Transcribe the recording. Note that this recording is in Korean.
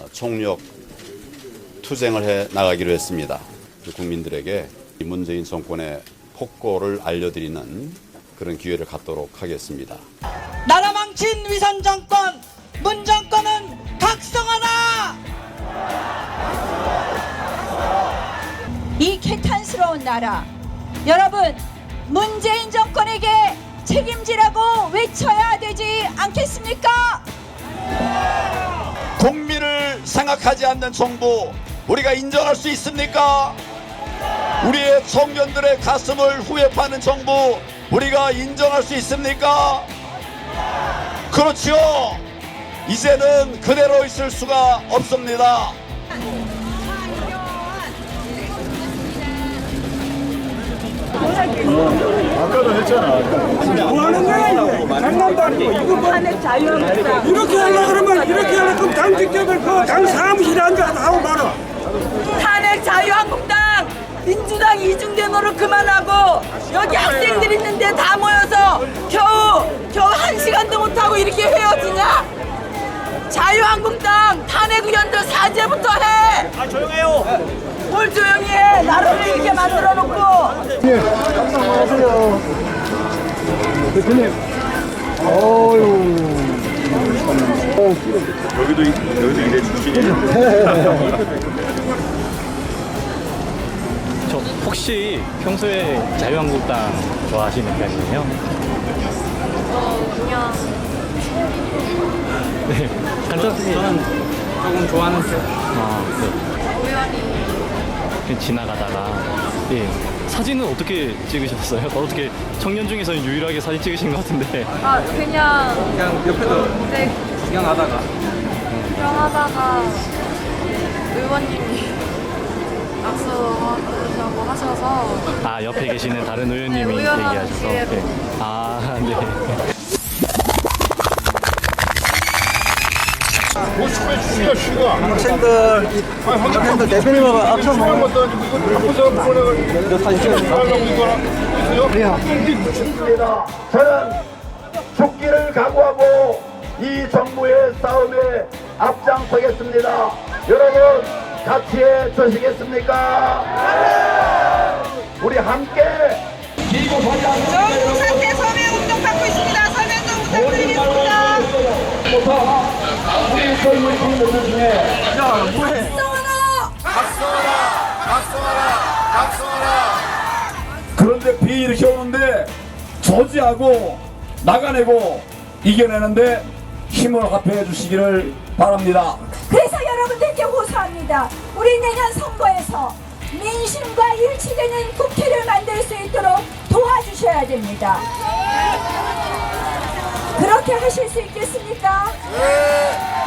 어, 총력 투쟁을 해 나가기로 했습니다. 국민들에게 이 문재인 정권의 폭거를 알려드리는 그런 기회를 갖도록 하겠습니다. 나라 망친 위선 정권 문 정권은 각성하라 이 개탄스러운 나라 여러분 문재인 정권에게 책임지라고 외쳐야 되지 않겠습니까? 국민을 생각하지 않는 정부 우리가 인정할 수 있습니까? 우리의 청년들의 가슴을 후회 파는 정부 우리가 인정할 수 있습니까? 그렇죠. 이제는 그대로 있을 수가 없습니다. 뭐 하는 거야 이게 장난도 아니고 이거 뭐 이렇게 하려 그러면 이렇게 하려 그럼 당직자들 그당 사무실에 앉아서 하고 말아 탄핵 자유한국당 민주당 이중대 노릇 그만하고 여기 학생들 있는데 다 모여서 겨우 겨우 한 시간도 못하고 이렇게 헤어지냐 자유한국당 탄핵 의원들 사죄부터 해. 아 조용해요. 뭘 조용히 해? 나라를 이렇게 만들어 놓고. 저 혹시 평소에 자유한국당 좋아하시는 편이에요? 어, 그냥 네. 간단히 저는 조금 좋아하는 편. 아, 네. 우연히 그냥 지나가다가 예. 사진은 어떻게 찍으셨어요? 어떻게 청년 중에서는 유일하게 사진 찍으신 것 같은데. 아 그냥 그냥 옆에서 네, 구경하다가 구경하다가 의원님이 악수하고 하셔서 아 옆에 계시는 다른 의원님이 네, 얘기하셔서. 네. 아 네. 학생들 학생들 대표님하고 앞서 먹는 저는 죽기를 각오하고 이 정부의 싸움에 앞장서겠습니다. 여러분 같이 해 주시겠습니까? 우리 함께. 정부 상태 서명 운동 받고 있습니다. 설명 좀 부탁드리겠습니다. 그런데 비 이렇게 오는데 저지하고 나가내고 이겨내는데 힘을 합해 주시기를 바랍니다. 그래서 여러분들께 호소합니다. 우리 내년 선거에서 민심과 일치되는 국회를 만들 수 있도록 도와주셔야 됩니다. 그렇게 하실 수 있겠습니까?